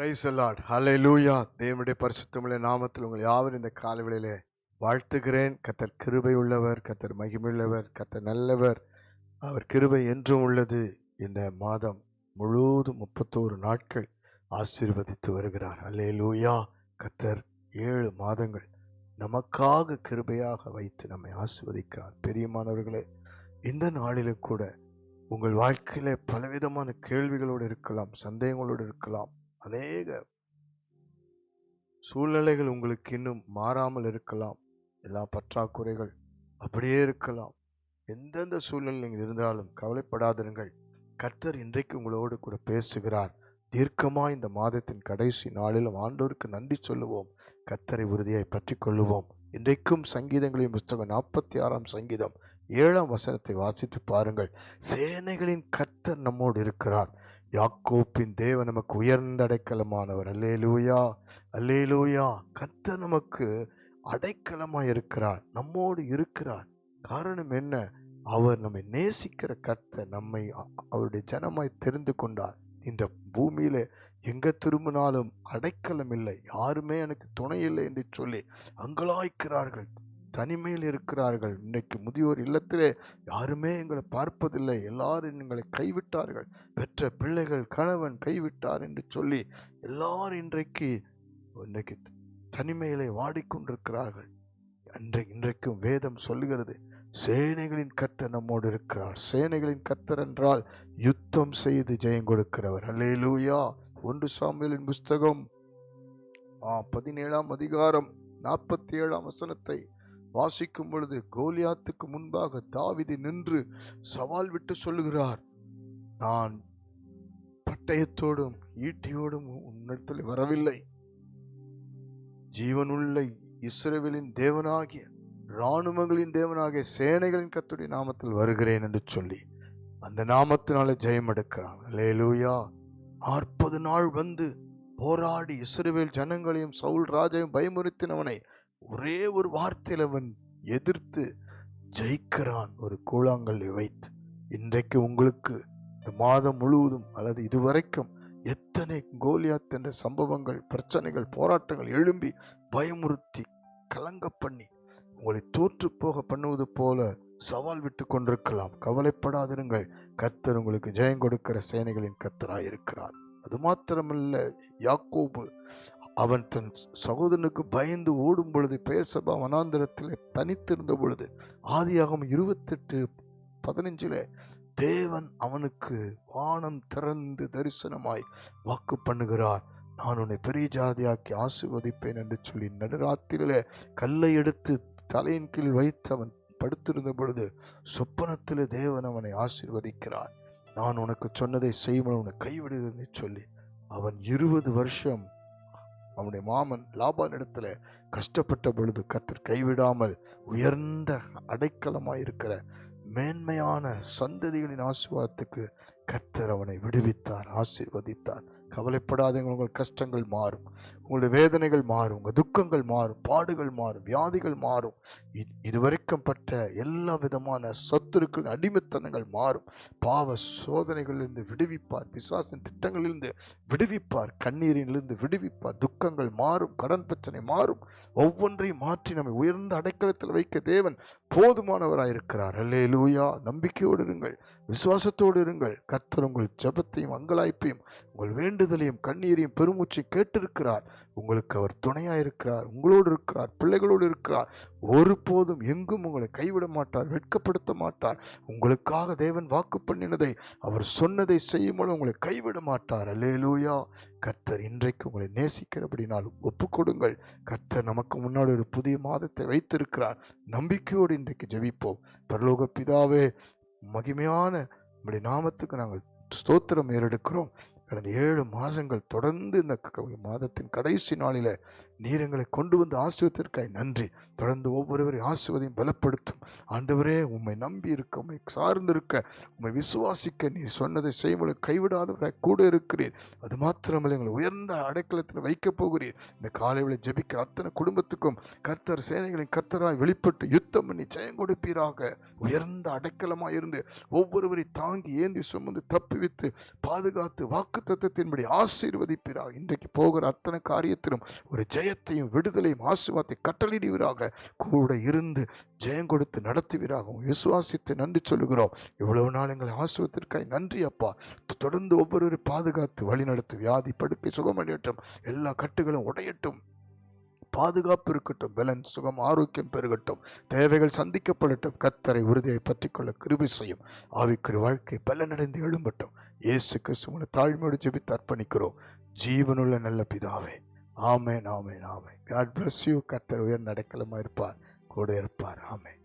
Price ஹலை லூயா தேவனுடைய பரிசுத்தமிழ நாமத்தில் உங்கள் யாவரும் இந்த காலவெளியிலே வாழ்த்துகிறேன். கத்தர் கிருபை உள்ளவர் கர்த்தர் மகிமையுள்ளவர் கத்தர் நல்லவர். அவர் கிருபை என்றும் உள்ளது. இந்த மாதம் முழுவதும் முப்பத்தோரு நாட்கள் ஆசீர்வதித்து வருகிறார். அலை லூயா கத்தர் ஏழு மாதங்கள் நமக்காக கிருபையாக வைத்து நம்மை ஆசிர்வதிக்கிறார். பெரியமானவர்களே இந்த நாளிலும் கூட உங்கள் வாழ்க்கையில் பலவிதமான கேள்விகளோடு இருக்கலாம் சந்தேகங்களோடு இருக்கலாம். அநேக சூழ்நிலைகள் உங்களுக்கு இன்னும் மாறாமல் இருக்கலாம். எல்லா பற்றாக்குறைகள் அப்படியே இருக்கலாம். எந்தெந்த சூழ்நிலை நீங்கள் இருந்தாலும் கவலைப்படாதிருங்கள். கர்த்தர் இன்றைக்கு உங்களோடு கூட பேசுகிறார். தீர்க்கமாக இந்த மாதத்தின் கடைசி நாளிலும் ஆண்டோருக்கு நன்றி சொல்லுவோம். கர்த்தரை உறுதியாய் பற்றி கொள்ளுவோம் இன்றைக்கும் சங்கீதங்களின் புஸ்தகம் நாற்பத்தி ஆறாம் சங்கீதம் ஏழாம் வசனத்தை வாசித்து பாருங்கள். சேனைகளின் கர்த்தர் நம்மோடு இருக்கிறார். யாக்கோப்பின் தேவன் நமக்கு உயர்ந்த அடைக்கலமானவர் அல்லேலூயா அல்லேலூயா. கர்த்தர் நமக்கு அடைக்கலமாக இருக்கிறார் நம்மோடு இருக்கிறார். காரணம் என்ன? அவர் நம்மை நேசிக்கிற கர்த்தர் நம்மை அவருடைய ஜனமாய் தெரிந்து கொண்டார். இந்த பூமியில எங்கே திரும்பினாலும் அடைக்கலம் இல்லை யாருமே எனக்கு துணை இல்லை என்று சொல்லி அங்கலாய்க்கிறார்கள். தனிமையில் இருக்கிறார்கள். இன்றைக்கு முதியோர் இல்லத்திலே யாருமே எங்களை பார்ப்பதில்லை. எல்லாரும் எங்களை கைவிட்டார்கள். பெற்ற பிள்ளைகள் கணவன் கைவிட்டார் என்று சொல்லி எல்லாரும் இன்றைக்கு இன்றைக்கு தனிமையிலே வாடிக்கொண்டிருக்கிறார்கள். அன்றை இன்றைக்கும் வேதம் சொல்லுகிறது சேனைகளின் கர்த்தர் நம்மோடு இருக்கிறார். சேனைகளின் கர்த்தர் என்றால் யுத்தம் செய்து ஜெயம் கொடுக்கிறவர். அல்லேலூயா ஒன்று சாமியலின் புஸ்தகம் பதினேழாம் அதிகாரம் நாற்பத்தி ஏழாம் வசனத்தை வாசிக்கும் பொழுது கோலியாத்துக்கு முன்பாக தாவிதி நின்று சவால் விட்டு சொல்லுகிறார் நான் பட்டயத்தோடும் ஈட்டியோடும் உன்னிடத்தில் வரவில்லை. ஜீவனுள்ள இஸ்ரேவிலின் தேவனாகிய இராணுவங்களின் தேவனாகிய சேனைகளின் கத்துடைய நாமத்தில் வருகிறேன் என்று சொல்லி அந்த நாமத்தினால ஜெயம் எடுக்கிறான். லேலூயா நாற்பது நாள் வந்து போராடி இஸ்ரேவேல் ஜனங்களையும் சவுல் ராஜையும் பயமுறுத்தினவனை ஒரே ஒரு வார்த்தையில் அவன் எதிர்த்து ஜெயிக்கிறான் ஒரு கூழாங்கல்லை வைத்து இன்றைக்கு உங்களுக்கு இந்த மாதம் முழுவதும் அல்லது இதுவரைக்கும் எத்தனை கோலியாத் என்ற சம்பவங்கள் பிரச்சனைகள் போராட்டங்கள் எழும்பி பயமுறுத்தி கலங்க பண்ணி உங்களை தோற்று போக பண்ணுவது போல சவால் விட்டு கொண்டிருக்கலாம். கவலைப்படாதிருங்கள். கத்தர் உங்களுக்கு ஜெயம் கொடுக்கிற சேனைகளின் கர்த்தராயிருக்கிறார். அது மாத்திரமல்ல யாக்கோபு அவன் தன் சகோதரனுக்கு பயந்து ஓடும் பொழுது பெயர் சபா வனாந்திரத்தில் தனித்திருந்த பொழுது ஆதியாகம் இருபத்தெட்டு பதினஞ்சில் தேவன் அவனுக்கு வானம் திறந்து தரிசனமாய் வாக்கு பண்ணுகிறார். நான் உன்னை பெரிய ஜாதியாக்கி ஆசிர்வதிப்பேன் என்று சொல்லி நடுராத்திரில கல்லை எடுத்து தலையின் கீழ் வைத்து அவன் படுத்திருந்த பொழுது சொப்பனத்தில் தேவன் அவனை ஆசீர்வதிக்கிறார். நான் உனக்கு சொன்னதை செய்வன் உன்னை கைவிடுகிறேன்னு சொல்லி அவன் இருபது வருஷம் அவனுடைய மாமன் லாபான் இடத்துல கஷ்டப்பட்ட பொழுது கத்தர் கைவிடாமல் உயர்ந்த அடைக்கலமாக இருக்கிற மேன்மையான சந்ததிகளின் ஆசீர்வாதத்துக்கு கத்தர் அவனை விடுவித்தார் ஆசிர்வதித்தார். கவலைப்படாதீங்க உங்கள் கஷ்டங்கள் மாறும். உங்களுடைய வேதனைகள் மாறும் உங்கள் துக்கங்கள் மாறும் பாடுகள் மாறும் வியாதிகள் மாறும். இ- இதுவரைக்கும் பட்ட எல்லா விதமான சத்துருக்கள் அடிமைத்தனங்கள் மாறும். பாவ சோதனைகளிலிருந்து விடுவிப்பார் பிசாசின் திட்டங்களிலிருந்து விடுவிப்பார் கண்ணீரிலிருந்து விடுவிப்பார். துக்கங்கள் மாறும் கடன் பிரச்சனை மாறும். ஒவ்வொன்றையும் மாற்றி நம்மை உயர்ந்த அடைக்கலத்தில் வைக்க தேவன் போதுமானவராக இருக்கிறார். அல்லே லூயா நம்பிக்கையோடு இருங்கள். விசுவாசத்தோடு இருங்கள். கர்த்தர் உங்கள் ஜெபத்தையும் அங்கலாய்ப்பையும் உங்கள் வேண்டுதலையும் கண்ணீரையும் பெருமூச்சை கேட்டிருக்கிறார். உங்களுக்கு அவர் துணையாக இருக்கிறார். உங்களோடு இருக்கிறார். பிள்ளைகளோடு இருக்கிறார். ஒருபோதும் எங்கும் உங்களை கைவிட மாட்டார் வெட்கப்படுத்த மாட்டார். உங்களுக்காக தேவன் வாக்கு பண்ணினதை அவர் சொன்னதை செய்யும்போது உங்களை கைவிட மாட்டார். அல்லேலூயா. கர்த்தர் இன்றைக்கு உங்களை நேசிக்கிறபடினால் ஒப்பு கொடுங்கள் கர்த்தர் நமக்கு முன்னாடி ஒரு புதிய மாதத்தை வைத்திருக்கிறார். நம்பிக்கையோடு இன்றைக்கு ஜெபிப்போம். பரலோக பிதாவே மகிமையான உங்களுடைய நாமத்துக்கு நாங்கள் ஸ்தோத்திரம் ஏறெடுக்கிறோம். கடந்த ஏழு மாதங்கள் தொடர்ந்து இந்த மாதத்தின் கடைசி நாளில் நீர் எங்களை கொண்டு வந்து ஆசிரியத்திற்காய் நன்றி. தொடர்ந்து ஒவ்வொருவரையும் ஆசிர்வதையும் பலப்படுத்தும். ஆண்டவரே உம்மை நம்பி இருக்க உண்மை சார்ந்திருக்க உண்மை உம்மை விசுவாசிக்க நீ சொன்னதை செய்வதை கைவிடாதவரை கூட இருக்கிறீர். அது மாத்திரமல்ல எங்களை உயர்ந்த அடைக்கலத்தில் வைக்கப் போகிறீர். இந்த காலையில் ஜெபிக்கிற அத்தனை குடும்பத்துக்கும் கர்த்தர் சேனைகளின் கர்த்தராய் வெளிப்பட்டு யுத்தம் பண்ணி ஜெயம் கொடுப்பீராக. உயர்ந்த அடைக்கலமாக இருந்து ஒவ்வொருவரை தாங்கி ஏந்தி சுமந்து தப்பிவித்து பாதுகாத்து வாக்கு வாக்கு தத்துவத்தின்படி ஆசீர்வதிப்பீராக. இன்றைக்கு போகிற அத்தனை காரியத்திலும் ஒரு ஜெயத்தையும் விடுதலையும் ஆசீர்வாதத்தை கட்டளிடுவீராக கூட இருந்து ஜெயம் கொடுத்து நடத்துவீராக விசுவாசித்து நன்றி சொல்லுகிறோம். இவ்வளவு நாள் எங்களை ஆசுவத்திற்காய் நன்றி அப்பா. தொடர்ந்து ஒவ்வொருவரை பாதுகாத்து வழிநடத்து வியாதி படுக்கை சுகமடையட்டும். எல்லா கட்டுகளும் உடையட்டும். பாதுகாப்பு இருக்கட்டும் பலன் சுகம் ஆரோக்கியம் பெருகட்டும். தேவைகள் சந்திக்கப்படட்டும். கத்தரை உறுதியை பற்றிக்கொள்ள கிருபி செய்யும். ஆவிக்குரிய வாழ்க்கை பலனடைந்து எழும்பட்டும். இயேசு கிறிஸ்துவனை தாழ்மையோடு ஜெபித்து அர்ப்பணிக்கிறோம். ஜீவனுள்ள நல்ல பிதாவே ஆமேன் ஆமேன் ஆமேன். காட் பிளஸ் யூ கத்தர் உயர்ந்த அடைக்கலமா இருப்பார். கூட இருப்பார். ஆமேன்.